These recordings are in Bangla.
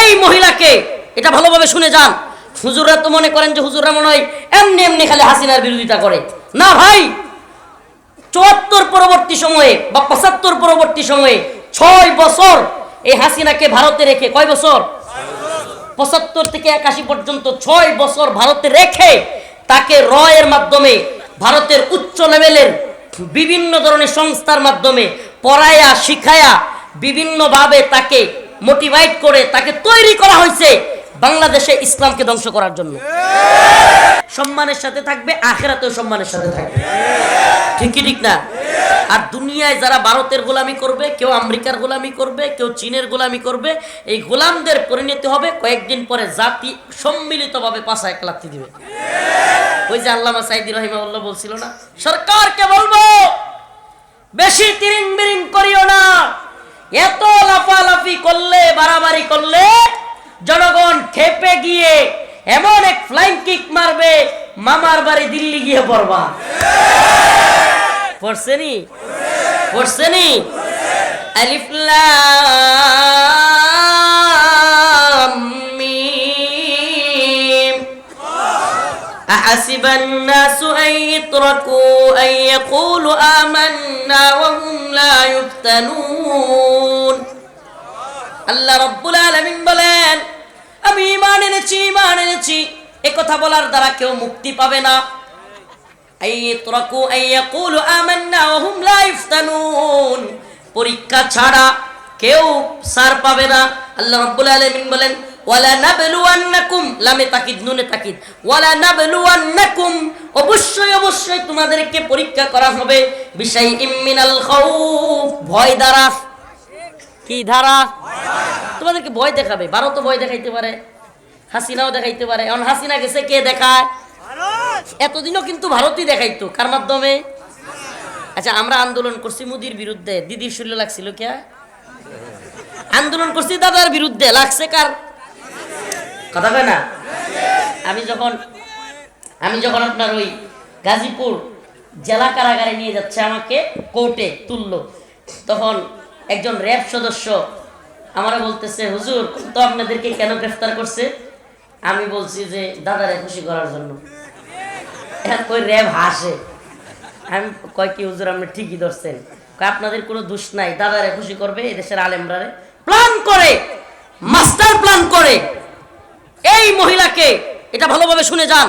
এই মহিলাকে, এটা ভালোভাবে শুনে যান। হুজুররা তো মনে করেন যে হুজুররা মনে হয় এমনি এমনি খালি হাসিনার বিরোধিতা করে। না ভাই, চুয়াত্তর পরবর্তী সময়ে বা পঁচাত্তর পরবর্তী সময়ে ছয় বছর এই হাসিনাকে ভারতে রেখে, কয় বছর? পঁচাত্তর থেকে একাশি পর্যন্ত ছয় বছর ভারতে রেখে তাকে রয়ের মাধ্যমে, ভারতের উচ্চ লেভেলের বিভিন্ন ধরনের সংস্থার মাধ্যমে পড়ায়া, শিখায়া বিভিন্নভাবে তাকে মোটিভেট করে তাকে তৈরি করা হয়েছে বাংলাদেশে ইসলামকে ধ্বংস করার জন্য। সম্মানের সাথে থাকবে, আখেরাতেও সম্মানের সাথে থাকবে। ঠিক কি ঠিক না? আর দুনিয়ায় যারা ভারতের গোলামি করবে, কেউ আমেরিকার গোলামি করবে, কেউ চীনের গোলামি করবে, এই গোলামদের পরিণতি হবে কয়েকদিন পরে জাতি সম্মিলিতভাবে পাশা এক লাথি দিবে। ওই যে আল্লামা সাইদি রহিমাউল্লাহ বলছিল না, সরকারকে বলব, বেশি তিরিং বিরিং করিও না। এত লাফালাফি করলে, বাড়াবাড়ি করলে জনগণ খেপে গিয়ে এমন এক ফ্লাইং কিক মারবে, মামার বাড়ি দিল্লি গিয়ে পড়বা। পড়ছেনি পড়ছেনি আলিফ أحسب الناس أن يتركوا أن يقولوا آمنا وهم لا يفتنون আল্লাহ রব্বুল আলামিন বলেন আমি ইমান এনেছি ইমান এনেছি এ কথা বলার দ্বারা কেউ মুক্তি পাবে না আই ইতরাকু আই ইয়াকুলু আমান্না ওয়া হুম লা ইফতানুন পরীক্ষা ছাড়া কেউ সার পাবে না আল্লাহ রাব্বুল আলামিন বলেন ওয়ালা নাবলুয়ান্নাকুম, লামে তাকিদ, নুনে তাকিদ। ওয়ালা নাবলুয়ান্নাকুম, অবশ্যই অবশ্যই তোমাদেরকে পরীক্ষা করা হবে বিশাই ইমিনাল খাউফ, ভয় দ্বারা। কি ধারা তোমাদেরকে ভয় দেখাবে। ভারত ভয় দেখাইতে পারে, হাসিনাও দেখাইতে পারে। এখন হাসিনা গেছে, কে দেখায়? এতদিনও কিন্তু ভারতই দেখাইতো, কার মাধ্যমে? আচ্ছা আমরা আন্দোলন করছি মোদির বিরুদ্ধে। দিদির শরীরে লাগছিল কে? আন্দোলন করছি দাদার বিরুদ্ধে। লাগছে কার? কথা কয় না? আমি যখন আমি যখন আপনার ওই গাজীপুর জেলা কারাগারে নিয়ে যাচ্ছে আমাকে কোর্টে তুলল, তখন একজন র্যাব সদস্য আমারা বলতেছে, হুজুর, তো আপনাদেরকে কেন গ্রেফতার করছে? আমি বলছি যে, দাদারে খুশি করার জন্য। ওই র্যাব হাসে। আমি কয় কি, হুজুর, আপনি ঠিকই ধরছেন। আপনাদের কোনো দোষ নাই, দাদারে খুশি করবে এই দেশের আলেমরারে প্ল্যান করে মাস্টার প্ল্যান করে। এই মহিলাকে, এটা ভালোভাবে শুনে যান।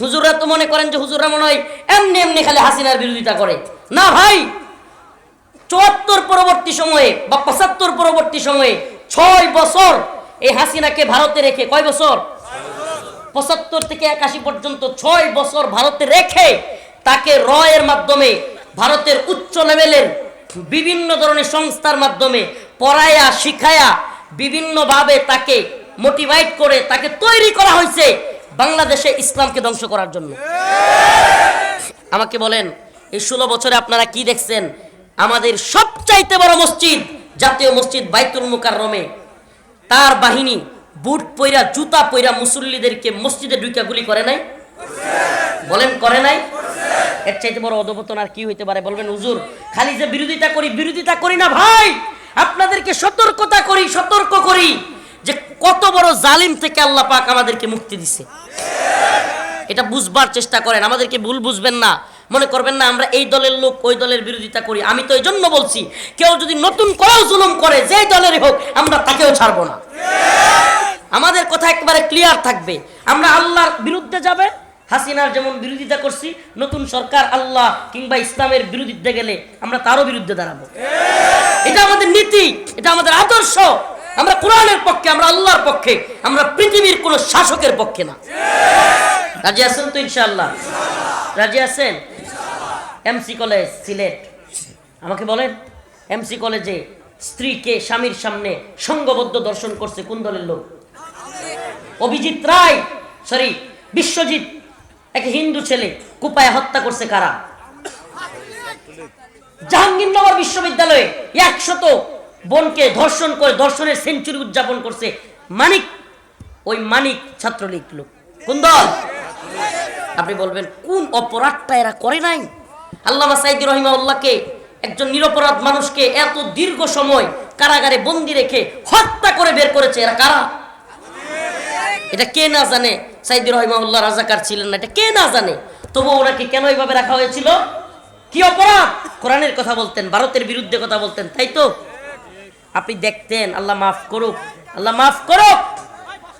হুজুররা তো মনে করেন যে হুজুররা মনে হয় এমনি এমনি খালি হাসিনার বিরোধিতা করে। না ভাই, চুয়াত্তর পরবর্তী সময়ে বা পঁচাত্তর পরবর্তী সময়ে ছয় বছর এই হাসিনাকে ভারতে রেখে, কয় বছর? পঁচাত্তর থেকে একাশি পর্যন্ত ছয় বছর ভারতে রেখে তাকে রয়ের মাধ্যমে, ভারতের উচ্চ লেভেলের বিভিন্ন ধরনের সংস্থার মাধ্যমে পড়ায়া, শিখায়া, বিভিন্নভাবে তাকে মোটিভেট করে তাকে তৈরি করা হয়েছে বাংলাদেশে ইসলামকে ধ্বংস করার জন্য। আমাকে বলেন, এই ষোলো বছরে আপনারা কি দেখছেন? আমাদের সবচাইতে বড় মসজিদ, জাতীয় মসজিদ বাইতুল মুকাররমে। তার বাহিনী বুট পইরা, জুতা পইরা মুসল্লিদেরকে মসজিদে ঢুকা গুলি করে নাই? বলেন, করে নাই? এর চাইতে বড় অধপতন আর কি হইতে পারে? বলবেন, হুজুর, খালি যে বিরোধিতা করি বিরোধিতা করি না ভাই। আপনাদেরকে সতর্কতা করি, সতর্ক করি। কত বড় জালিম থেকে আল্লাহ পাক আমাদেরকে মুক্তি দিছে। এটা বুঝবার চেষ্টা করেন, আমাদেরকে ভুল বুঝবেন না। মনে করবেন না, আমরা এই দলের লোক, ওই দলের বিরোধিতা করি। আমি তো এই জন্য বলছি, কেউ যদি নতুন করেও জুলুম করে, যেই দলেরই হোক, আমরা তাকেও ছাড়বো না। আমাদের কথা একেবারে ক্লিয়ার থাকবে। আমরা আল্লাহর বিরুদ্ধে যাবে, হাসিনার যেমন বিরোধিতা করছি, নতুন সরকার আল্লাহ কিংবা ইসলামের বিরোধিতা গেলে আমরা তারও বিরুদ্ধে দাঁড়াবো। এটা আমাদের নীতি, এটা আমাদের আদর্শ। আমরা কোরআনের পক্ষে, আমরা আল্লাহর পক্ষে, আমরা পৃথিবীর কোন শাসকের পক্ষে না। রাজি আছেন তো ইনশাআল্লাহ? রাজি আছেন? M C college Sylhet. আমাকে বলেন এমসি কলেজে স্ত্রীকে স্বামীর সামনে সঙ্গবদ্ধ দর্শন করছে কোন দলের লোক? অভিজিৎ রায় সরি বিশ্বজিৎ, এক হিন্দু ছেলে কুপায় হত্যা করছে কারা? জাহাঙ্গীরনগর বিশ্ববিদ্যালয়ে একশত বোনকে ধর্ষণ করে ধর্ষণের সেঞ্চুরি উদযাপন করছে মানিক। ওই মানিক ছাত্রলীগ লোক। কোন দল আপনি বলবেন, কোন অপরাধটা এরা করে নাই? আল্লামা সাইদি রহিমাউল্লাহকে একজন নিরপরাধ মানুষকে এত দীর্ঘ সময় কারাগারে বন্দি রেখে হত্যা করে বের করেছে এরা কারা? এটা কে না জানে? সাইদুর রহিমাউল্লাহ রাজাকার ছিলেন না, এটা কে না জানে? তবু ওনাকে কেন এইভাবে রাখা হয়েছিল? কি অপরাধ? কোরআনের কথা বলতেন, ভারতের বিরুদ্ধে কথা বলতেন, তাই তো? আপনি দেখতেন, আল্লাহ মাফ করুক। আল্লাহ মাফ করুক।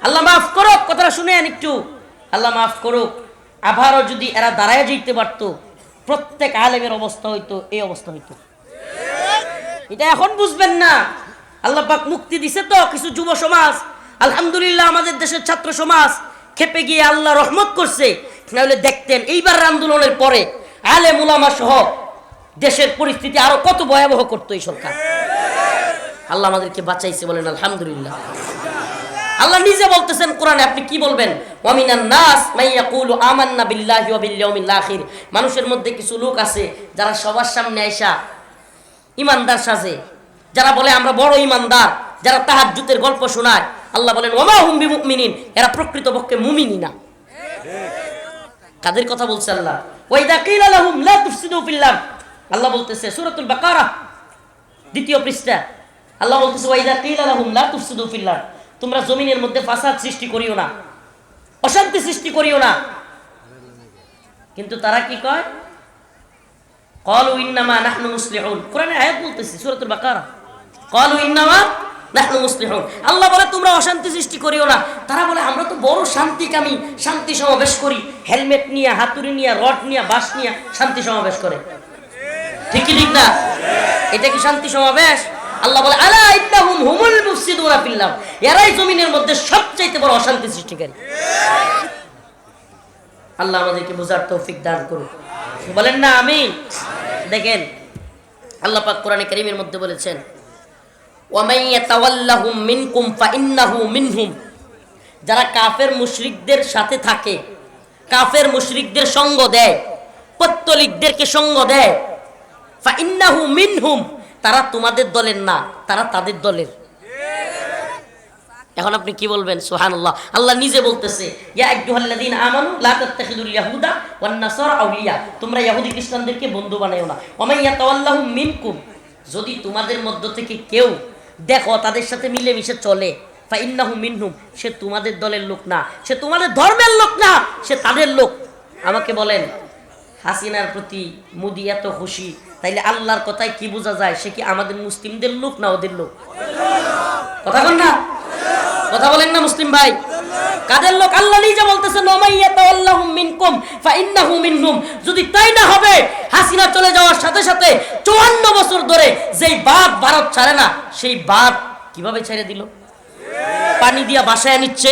আল্লাহ মাফ করুক। কথাটা শুনেন একটু। আল্লাহ মাফ করুক। আবারও যদি এরা দাঁড়ায় যেতে পারতো, প্রত্যেক আলেমের অবস্থা হইতো, এই অবস্থা হইতো। এটা এখন বুঝবেন না। আল্লাহ পাক মুক্তি দিছে তো কিছু যুব সমাজ। আলহামদুলিল্লাহ আমাদের দেশের ছাত্র সমাজ খেপে গিয়ে আল্লাহ রহমত করছে। নাহলে দেখতেন, এইবার আন্দোলনের পরে আলে মুলামা সহ দেশের পরিস্থিতি আরও কত ভয়াবহ করতো এই সরকার। আল্লাহ আমাদেরকে বাঁচাইছে বলেন, আলহামদুলিল্লাহ। আল্লাহ নিজে বলতেছেন কোরআনে, আপনি কি বলবেন? নাস মানুষের মধ্যে কিছু লোক আছে যারা সবার সামনে আইসা ইমানদার সাজে। যারা বলে, আমরা বড় ইমানদার। যারা তাহার তাহাজ্জুদের গল্প শোনায়। আল্লাহ বলেন ওমা হুম বিমুমিনিন। এরা প্রকৃতপক্ষে মুমিনই না। কাদের কথা বলছে আল্লাহ? ওয়াইদা কিলা লাহুম লা তুফসিদু আল্লাহ বলতেছে, সূরাতুল বাকারা, দ্বিতীয় পৃষ্ঠা। আল্লাহ বলতেছে ওয়াইদা কিল আলহম লা তুফসিদু ফিল্লাহ। তোমরা জমিনের মধ্যে ফাসাদ সৃষ্টি করিও না, অশান্তি সৃষ্টি করিও না। কিন্তু তারা কি কয়? কলু ইন্নামা নাহনু মুসলিহুন। কোরআনে আয়াত বলতেছি, সূরাতুল বাকারা। কলু ইন্নামা নাহনু মুসলিহুন। আল্লাহ বলে, তোমরা অশান্তি সৃষ্টি করিও না। তারা বলে, আমরা তো বড় শান্তিকামী, শান্তি সমাবেশ করি। হেলমেট নিয়ে, হাতুড়ি নিয়ে, রড নিয়ে বাস নিয়ে শান্তি সমাবেশ করে। ঠিক কি ঠিক না? এটা কি শান্তি সমাবেশ? আল্লাহ বলে, আলা ইন্নাহুম হুমুল মুফসিদুনা ফিল্লাহ এরাই জমিনের মধ্যে সবচাইতে বড় অশান্তি সৃষ্টিকারী। আল্লাহ আমাদেরকে বোঝার তৌফিক দান করুন বলেন, না আমি দেখেন, আল্লাহ পাক কোরআনে কারীমের মধ্যে বলেছেন, ওয়ামাই ইয়াতাওয়াল্লাহুম মিনকুম ফাইন্নাহু মিনহুম। যারা কাফের মুশরিকদের সাথে থাকে, কাফের মুশরিকদের সঙ্গ দেয়, পত্তলিকদেরকে সঙ্গ দেয়, ফাইন্নাহু মিনহুম। তারা তোমাদের দলের না, তারা তাদের দলের। এখন আপনি কি বলবেন? সুবহানাল্লাহ। আল্লাহ নিজে বলতেছে ইয়াহুদা তোমরা ইহুদি খ্রিস্টানদেরকে বন্ধু বানাইও না। মিনকুম। যদি তোমাদের মধ্য থেকে কেউ দেখো তাদের সাথে মিলেমিশে চলে, ফাইন্নাহু মিনহুম, সে তোমাদের দলের লোক না। সে তোমাদের ধর্মের লোক না, সে তাদের লোক। আমাকে বলেন, হাসিনার প্রতি মোদি এত খুশি তাইলে আল্লাহর কথায় কি বোঝা যায়? সে কি আমাদের মুসলিমদের লোক না ওদের লোক? কথা বল না? কথা বলেন না মুসলিম ভাই? কাদের লোক? আল্লাহ নিজে বলতেছে মিনকুম ফাইন্নাহু মিনহুম। যদি তাই না হবে, হাসিনা চলে যাওয়ার সাথে সাথে 54 বছর ধরে যেই বাপ ভারত ছাড়ে না, সেই বাপ কীভাবে ছেড়ে দিল? পানি দিয়া বাসায় নিচ্ছে।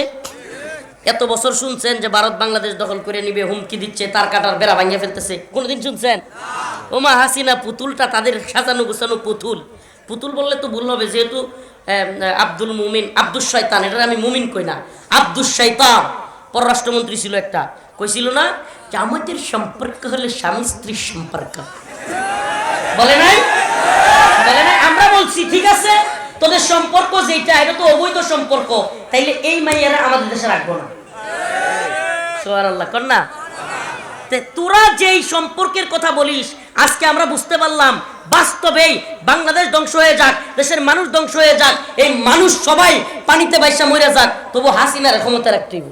এত বছর শুনছেন যে ভারত বাংলাদেশ দখল করে নিবে, হুমকি দিচ্ছে, তার কাটার বেড়া ভাঙিয়ে ফেলতেছে। কোনোদিন শুনছেন? ওমা হাসিনা পুতুলটা তাদের সাজানো গোছানো পুতুল। পুতুল বললে তো ভুল হবে, যেহেতু আব্দুল মুমিন আব্দুল শয়তান এটা আমি মুমিন কই না আব্দুল শৈতান পররাষ্ট্রমন্ত্রী ছিল একটা, কইছিল না যে আমাদের সম্পর্ক হলে স্বামী স্ত্রীর সম্পর্ক। বলে নাই? বলে নাই? আমরা বলছি, ঠিক আছে, তোদের সম্পর্ক যেটা এটা তো অবৈধ সম্পর্ক, তাইলে এই মাইয়ারা আমাদের দেশে রাখব না। সোহান আল্লাহ না? তোরা যেই সম্পর্কের কথা বলিস, আজকে আমরা বুঝতে পারলাম, বাস্তবেই বাংলাদেশ ধ্বংস হয়ে যাক, দেশের মানুষ ধ্বংস হয়ে যাক, এই মানুষ সবাই পানিতে বাইসা মরে যাক, তবু হাসিনার ক্ষমতা রাখতেই।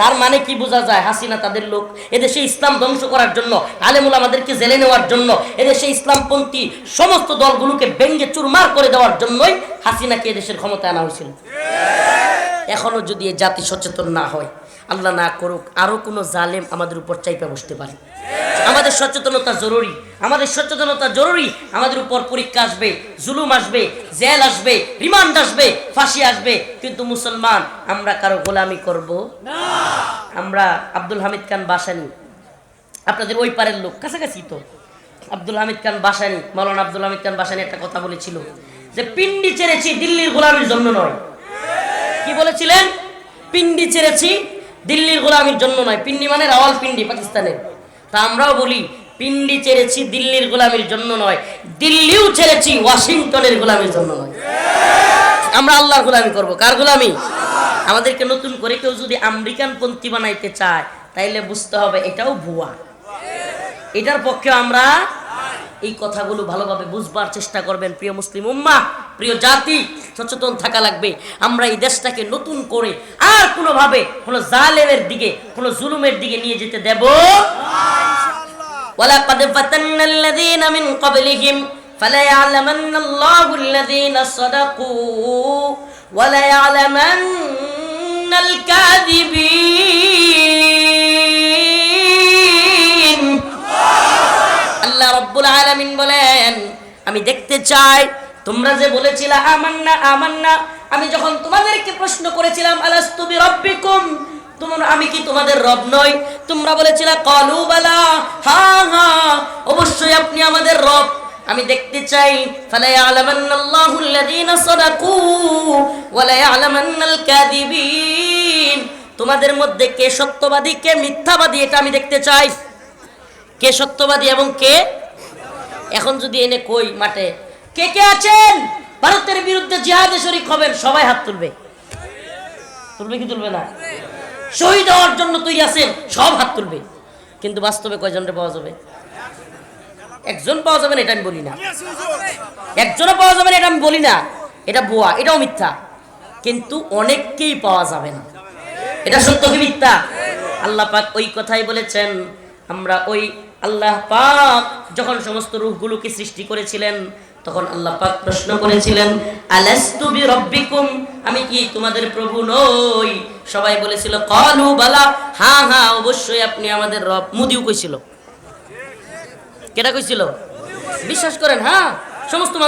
তার মানে কি বোঝা যায় হাসিনা তাদের লোক, এদেশে ইসলাম ধ্বংস করার জন্য, আলেমুল আমাদেরকে জেলে নেওয়ার জন্য, এদেশে ইসলামপন্থী সমস্ত দলগুলোকে ভেঙ্গে চুরমার করে দেওয়ার জন্যই হাসিনাকে এদেশের ক্ষমতা আনা হয়েছিল এখনও যদি এ জাতি সচেতন না হয় আল্লাহ না করুক, আরও কোনো জালেম আমাদের উপর চাইপা বসতে পারে। আমাদের সচেতনতা জরুরি, আমাদের সচেতনতা জরুরি, আমাদের উপর পরীক্ষা আসবে, জুলুম আসবে, জেল আসবে, রিমান্ড আসবে, ফাঁসি আসবে। কিন্তু মুসলমান, আমরা কারও গোলামি করব? আমরা আব্দুল হামিদ খান বাসানি। আপনাদের ওই পারের লোক, কাছাকাছি তো। আব্দুল হামিদ খান বাসানি, মাওলানা আব্দুল হামিদ খান বাসানি একটা কথা বলেছিল যে, পিন্ডি ছেড়েছি দিল্লির গোলামির জন্য নয়। কি বলেছিলেন? পিন্ডি ছেড়েছি দিল্লির গোলামির জন্য নয়, পিন্ডি মানে রাওয়াল পিন্ডি পাকিস্তানের। তা আমরাও বলি, পিন্ডি ছেড়েছি দিল্লির গোলামির জন্য নয়, দিল্লিও ছেড়েছি ওয়াশিংটনের গোলামির জন্য নয়। আমরা আল্লাহর গোলামি করব। কার গোলামি? আমাদেরকে নতুন করে কেউ যদি আমেরিকান পন্থী বানাইতে চায়, তাইলে বুঝতে হবে এটাও ভুয়া। এটার পক্ষে আমরা এই কথাগুলো ভালোভাবে বুঝবার চেষ্টা করবেন, প্রিয় মুসলিম উম্মা প্রিয় জাতি। সচেতন থাকা লাগবে আমরা এই দেশটাকে নতুন করে আর কোনোভাবে কোনো জালেমের দিকে কোনো জুলুমের দিকে নিয়ে যেতে দেব ولقد فتنا الذين من قبلهم فليعلمن الله الذين صدقوا وليعلمن الكاذبين আল্লাহ রব্বুল আলামিন বলেন আমি দেখতে চাই তোমরা যে বলেছিলা, আমান্না আমান্না আমি যখন তোমাদেরকে প্রশ্ন করেছিলাম, আলাস্তু বিরাব্বিকুম তোমরা, আমি কি তোমাদের রব নই? তোমরা বলেছিলা, কলু বালা হা হ্যাঁ অবশ্যই আপনি আমাদের রব আমি দেখতে চাই, ফালা ইয়ালামান্নাল্লাহু সাদাকু ওয়া লা কাযিবিন তোমাদের মধ্যে কে সত্যবাদী, কে মিথ্যাবাদী এটা আমি দেখতে চাই। কে সত্যবাদী এবং কে? এখন যদি এনে কই মাঠে? কে কে আছেন? ভারতের বিরুদ্ধে জিহাদে শরিক হবেন, সবাই হাত তুলবে। তুলবে কি তুলবে না? শহীদ হওয়ার জন্য তুই আছেন, সব হাত তুলবে। কিন্তু বাস্তবে কয়জনরে পাওয়া যাবে? একজন পাওয়া যাবে না, এটা আমি বলি না। একজনও পাওয়া যাবে না, এটা আমি বলি না। এটা বোয়া এটাও মিথ্যা। কিন্তু অনেককেই পাওয়া যাবে না। এটা সত্য কি মিথ্যা? আল্লাহ পাক ওই কথাই বলেছেন, আমরা ওই আল্লাহ পাক যখন সমস্ত রূহগুলোকে সৃষ্টি করেছিলেন তখন আল্লাহ পাক প্রশ্ন করেছিলেন, আলাস্তু বি রব্বিকুম আমি কি তোমাদের প্রভু নই? সবাই বলেছিল, কলু, বালা। হ্যাঁ হ্যাঁ অবশ্যই আপনি আমাদের রব। মুদিও কইছিল। কেটা কইছিল? বিশ্বাস করেন হ্যাঁ? সমস্ত